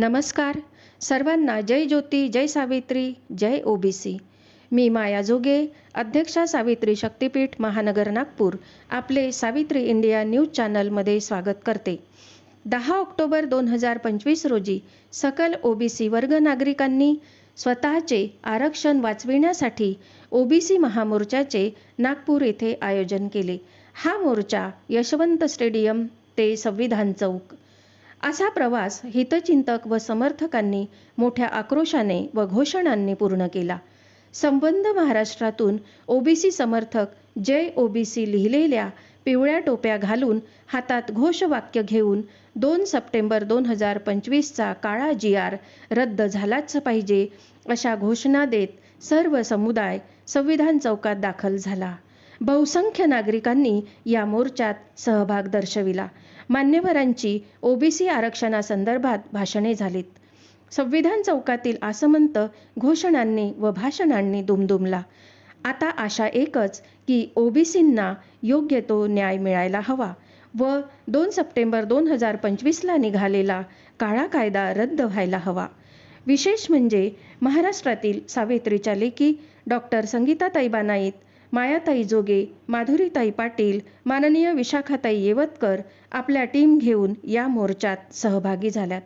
नमस्कार. सर्वांना जय ज्योती जय सावित्री जय ओबीसी. मी माया जोगे अध्यक्षा सावित्री शक्तीपीठ महानगर नागपूर. आपले सावित्री इंडिया न्यूज चॅनलमध्ये स्वागत करते. दहा ऑक्टोबर दोन हजार पंचवीस रोजी सकल ओबीसी वर्ग नागरिकांनी स्वतःचे आरक्षण वाचविण्यासाठी ओबीसी महामोर्चाचे नागपूर येथे आयोजन केले. हा मोर्चा यशवंत स्टेडियम ते संविधान चौक असा प्रवास हितचिंतक व समर्थकांनी मोठ्या आक्रोशाने व घोषणांनी पूर्ण केला. संबंध महाराष्ट्रातून ओबीसी समर्थक जय ओबीसी लिहिलेल्या पिवळ्या टोप्या घालून हातात घोषवाक्य घेऊन दोन सप्टेंबर दोन हजार पंचवीसचा काळा जी आर रद्द झालाच पाहिजे अशा घोषणा देत सर्व समुदाय संविधान चौकात दाखल झाला. बहुसंख्य नागरिकांनी या मोर्चात सहभाग दर्शविला. मान्यवरांची ओबीसी आरक्षणासंदर्भात भाषणे झालीत. संविधान चौकातील आसमंत घोषणांनी व भाषणांनी दुमदुमला. आता आशा एकच की ओबीसींना योग्य तो न्याय मिळायला हवा व दोन सप्टेंबर दोन हजार पंचवीसला निघालेला काळा कायदा रद्द व्हायला हवा. विशेष म्हणजे महाराष्ट्रातील सावित्रीच्या लेखी डॉक्टर संगीता तैबानाईत मायाताई जोगे माधुरीताई पाटील माननीय विशाखाताई येवतकर आपल्या टीम घेऊन या मोर्चात सहभागी झाल्यात.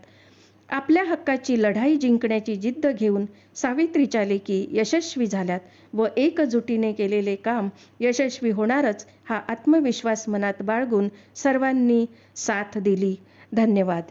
आपल्या हक्काची लढाई जिंकण्याची जिद्द घेऊन सावित्रीच्या लेखी यशस्वी झाल्यात व एकजुटीने केलेले काम यशस्वी होणारच हा आत्मविश्वास मनात बाळगून सर्वांनी साथ दिली. धन्यवाद.